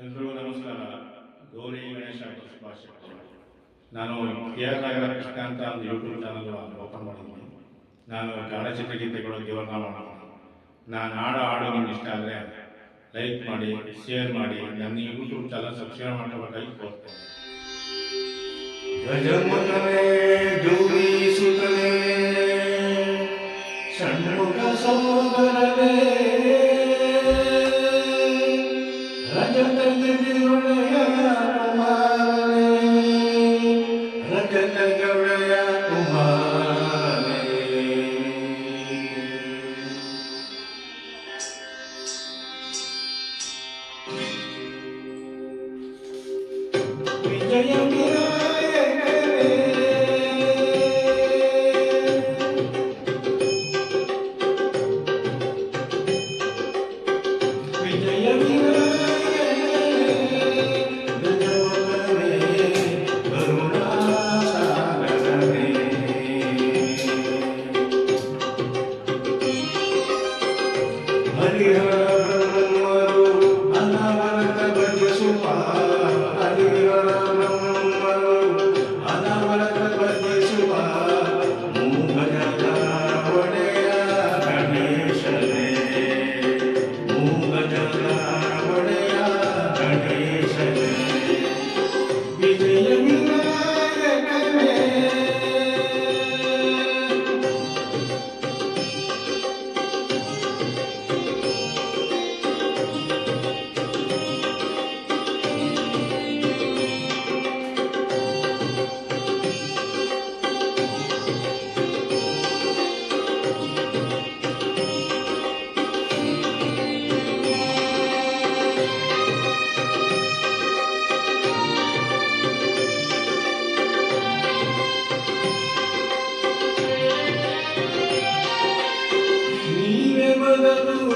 ಎಲ್ರಿಗೂ ನಮಸ್ಕಾರ. ಗೌರಿ ಗಣೇಶ ಶುಭಾಶಯಗಳು. ನಾನು ಕೆ ಆರ್ ನಗರ ಕೃಷ್ಣ ಅಂತ ಒಂದು ಯೂಟ್ಯೂಬ್ ಚಾನಲ್ ಓಪನ್ ಮಾಡಿದ್ದೀನಿ. ನಾನು ಕನ್ನಡ ಚಿತ್ರಗೀತೆಗಳು ಜೀವನ ಮಾಡೋಣ ನಾನು ಆಡೋ ಹಾಡು ನಿಮ್ಗೆ ಇಷ್ಟ ಆದರೆ ಲೈಕ್ ಮಾಡಿ ಶೇರ್ ಮಾಡಿ, ನನ್ನ ಯೂಟ್ಯೂಬ್ ಚಾನಲ್ ಸಬ್ಸ್ಕ್ರೈಬ್ ಮಾಡ್ಕೋಬೇಕಾಗಿ ಕೋರ್ತೇನೆ Victoria. Oh,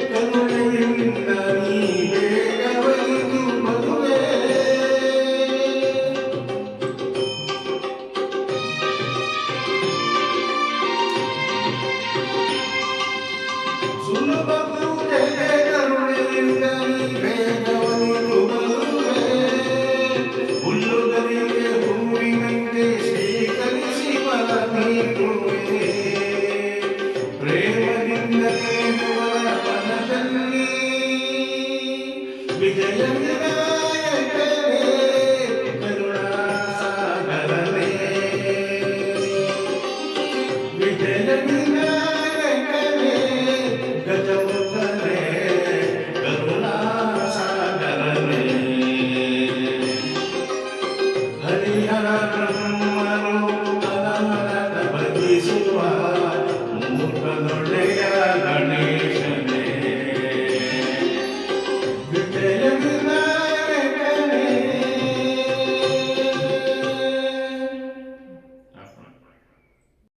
ಕರುಣೆಯಿಂದ ನೀ ಬೇಗವೈದು